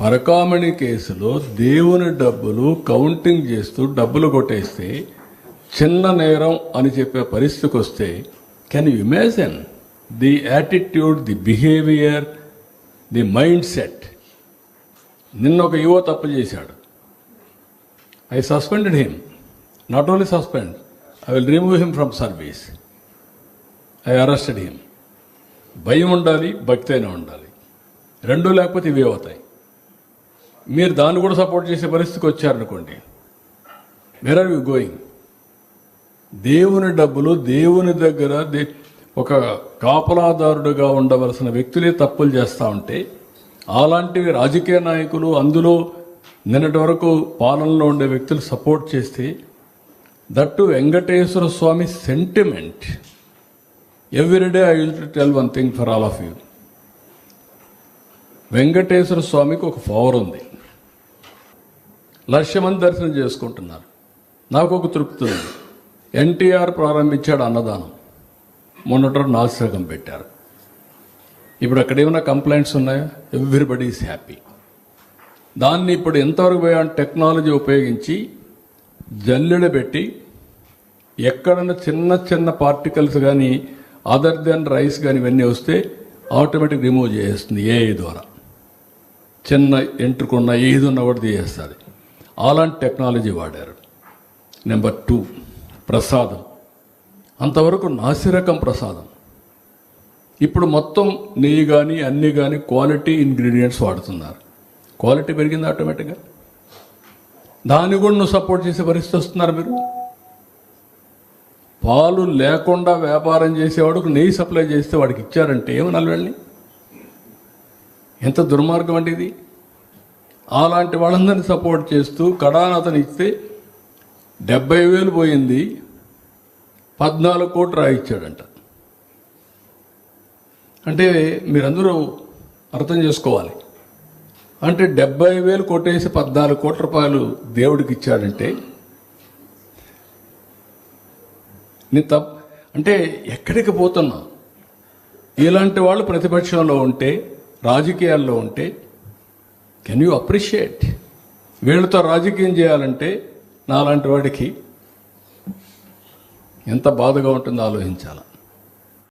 పరకామణి కేసులో దేవుని డబ్బులు కౌంటింగ్ చేస్తూ డబ్బులు కొట్టేస్తే చిన్న నేరం అని చెప్పే పరిస్థితికి వస్తే can you imagine the attitude the behaviour the mindset నిన్న ఒక యువ తప్పు చేశాడు. I suspended him not only suspend I will remove him from service I arrested him భయం ఉండాలి భక్తి అయినా ఉండాలి. రెండు లేకపోతే ఇవే అవుతాయి. మీరు దాన్ని కూడా సపోర్ట్ చేసే పరిస్థితికి వచ్చారనుకోండి వేర్ ఆర్ యూ గోయింగ్ దేవుని డబ్బులు దేవుని దగ్గర దే- ఒక కాపలాదారుడుగా ఉండవలసిన వ్యక్తులే తప్పులు చేస్తూ ఉంటే అలాంటివి రాజకీయ నాయకులు అందులో నిన్నటి వరకు పాలనలో ఉండే వ్యక్తులు సపోర్ట్ చేస్తే that Venkateswara Swamy sentiment everyday I will tell one thing for all of you Venkateswara స్వామికి ఒక పవర్ ఉంది. లక్ష మంది దర్శనం చేసుకుంటున్నారు. నాకు ఒక తృప్తి ఉంది. ఎన్టీఆర్ ప్రారంభించాడు అన్నదానం. మొన్నటి నాసిరకం పెట్టారు. ఇప్పుడు అక్కడ ఏమైనా కంప్లైంట్స్ ఉన్నాయా? Everybody is happy. దాన్ని ఇప్పుడు ఎంతవరకు పోయా టెక్నాలజీ ఉపయోగించి జల్లెడ పెట్టి ఎక్కడన్నా చిన్న చిన్న పార్టికల్స్ కానీ అదర్ దెన్ రైస్ కానీ ఇవన్నీ వస్తే ఆటోమేటిక్ రిమూవ్ చేస్తుంది ఏఐ ద్వారా. చిన్న ఎంట్రుకున్న ఏది ఉన్నా కూడా తీసేస్తుంది అలాంటి టెక్నాలజీ వాడారు. నెంబర్ టూ ప్రసాదం. అంతవరకు నాసిరకం ప్రసాదం. ఇప్పుడు మొత్తం నెయ్యి కానీ అన్నీ కానీ క్వాలిటీ ఇంగ్రీడియంట్స్ వాడుతున్నారు. క్వాలిటీ పెరిగింది ఆటోమేటిక్గా? దాన్ని కూడా నువ్వు సపోర్ట్ చేసే పరిస్థితి వస్తున్నారు మీరు? పాలు లేకుండా వ్యాపారం చేసేవాడుకు నెయ్యి సప్లై చేస్తే వాడికి ఇచ్చారంటే ఏమనాలి వెళ్ళి ఎంత దుర్మార్గం అంటే ఇది? అలాంటి వాళ్ళందరినీ సపోర్ట్ చేస్తూ కడాన అతను ఇస్తే డెబ్బై వేలు పోయింది పద్నాలుగు కోట్లు రాయిచ్చాడంట. అంటే మీరందరూ అర్థం చేసుకోవాలి. అంటే డెబ్బై వేలు కొట్టేసి పద్నాలుగు కోట్ల రూపాయలు దేవుడికి ఇచ్చాడంటే నేను తప్ అంటే ఎక్కడికి పోతున్నా? ఇలాంటి వాళ్ళు ప్రతిపక్షంలో ఉంటే రాజకీయాల్లో ఉంటే కెన్ యూ అప్రిషియేట్? వీళ్ళతో రాజకీయం చేయాలంటే నాలాంటి వాడికి ఎంత బాధగా ఉంటుందో ఆలోచించాలి?